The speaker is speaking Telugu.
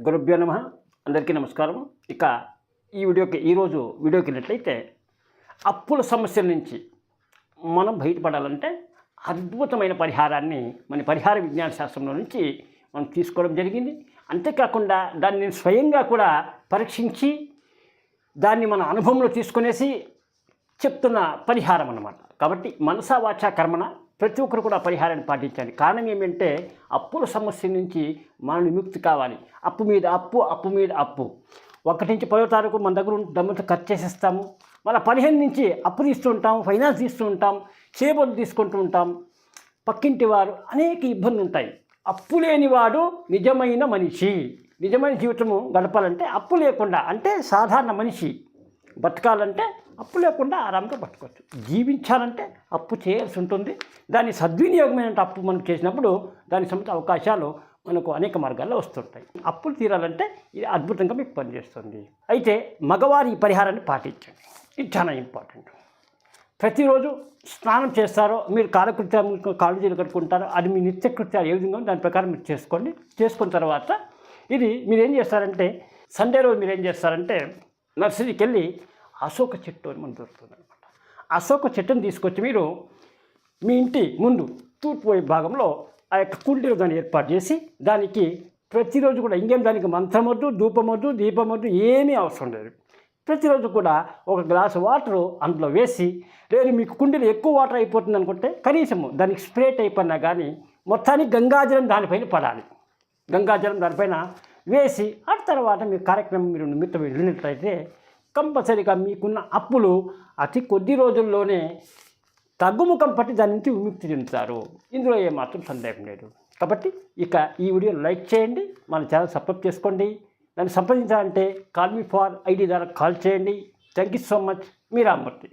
గురుభ్యో నమ. అందరికీ నమస్కారం. ఇక ఈ వీడియోకి ఈరోజు వీడియోకి వెళ్ళినట్లయితే అప్పుల సమస్యల నుంచి మనం బయటపడాలంటే అద్భుతమైన పరిహారాన్ని మన పరిహార విజ్ఞాన శాస్త్రంలో నుంచి మనం తీసుకోవడం జరిగింది. అంతేకాకుండా దాన్ని నేను స్వయంగా కూడా పరీక్షించి దాన్ని మన అనుభవంలో తీసుకునేసి చెప్తున్న పరిహారం అన్నమాట. కాబట్టి మనసా వాచా కర్మన ప్రతి ఒక్కరు కూడా పరిహారాన్ని పాటించాలి. కారణం ఏమంటే అప్పుల సమస్య నుంచి మనం విముక్తి కావాలి. అప్పు మీద అప్పు అప్పు మీద అప్పు. ఒకటి నుంచి పదో తారీఖు మన దగ్గర ఉన్న డబ్బులతో ఖర్చు చేసేస్తాము. మళ్ళీ పదిహేను నుంచి అప్పు తీస్తుంటాం ఫైనాన్స్ తీస్తూ చేపలు తీసుకుంటూ ఉంటాం పక్కింటి వారు అనేక ఇబ్బందులు ఉంటాయి. అప్పు లేనివాడు నిజమైన మనిషి. నిజమైన జీవితము గడపాలంటే అప్పు లేకుండా అంటే సాధారణ మనిషి. బతకాలంటే అప్పు లేకుండా ఆరాంగా పట్టుకోవచ్చు జీవించాలంటే అప్పు చేయాల్సి ఉంటుంది. దాని సద్వినియోగమైన అప్పు మనం చేసినప్పుడు దానికి సంబంధించిన అవకాశాలు మనకు అనేక మార్గాల్లో వస్తుంటాయి. అప్పులు తీరాలంటే ఇది అద్భుతంగా మీకు పనిచేస్తుంది. అయితే మగవారి ఈ పరిహారాన్ని పాటించండి. ఇది చాలా ఇంపార్టెంట్. ప్రతిరోజు స్నానం చేస్తారో మీరు కాలకృత్యం కాళ్ళు జీలు కట్టుకుంటారో అది మీ నిత్యకృత్యాలు ఏ విధంగా దాని ప్రకారం మీరు చేసుకోండి. చేసుకున్న తర్వాత ఇది మీరు ఏం చేస్తారంటే సండే రోజు మీరు ఏం చేస్తారంటే నర్సరీకి వెళ్ళి అశోక చెట్టు అని మనకు దొరుకుతుంది అనమాట అశోక చెట్టుని తీసుకొచ్చి మీరు మీ ఇంటి ముందు తూర్పు భాగంలో ఆ యొక్క కుండీలో దాన్ని ఏర్పాటు చేసి దానికి ప్రతిరోజు కూడా ఇంకేం దానికి మంత్రమొద్దు ధూపమొద్దు దీపమొద్దు ఏమీ అవసరం లేదు. ప్రతిరోజు కూడా ఒక గ్లాసు వాటర్ అందులో వేసి లేదు మీకు కుండీలో ఎక్కువ వాటర్ అయిపోతుంది అనుకుంటే కనీసము దానికి స్ప్రే టైప్ అన్నా కానీ మొత్తానికి గంగాజలం దానిపైన పడాలి. గంగాజలం దానిపైన వేసి ఆ తర్వాత మీ కార్యక్రమం మీరు నిమిత్తం వెళ్ళినట్లయితే కంపల్సరీగా మీకున్న అప్పులు అతి కొద్ది రోజుల్లోనే తగ్గుముఖం పట్టి దాని నుంచి విముక్తి చెందుతారు. ఇందులో ఏమాత్రం సందేహం లేదు. కాబట్టి ఇక ఈ వీడియో లైక్ చేయండి మన ఛానల్ సబ్స్క్రైబ్ చేసుకోండి. నన్ను సంప్రదించాలంటే కాల్ మీ ఫార్ ఐడి ద్వారా కాల్ చేయండి. Thank you so much. Me Rammurthy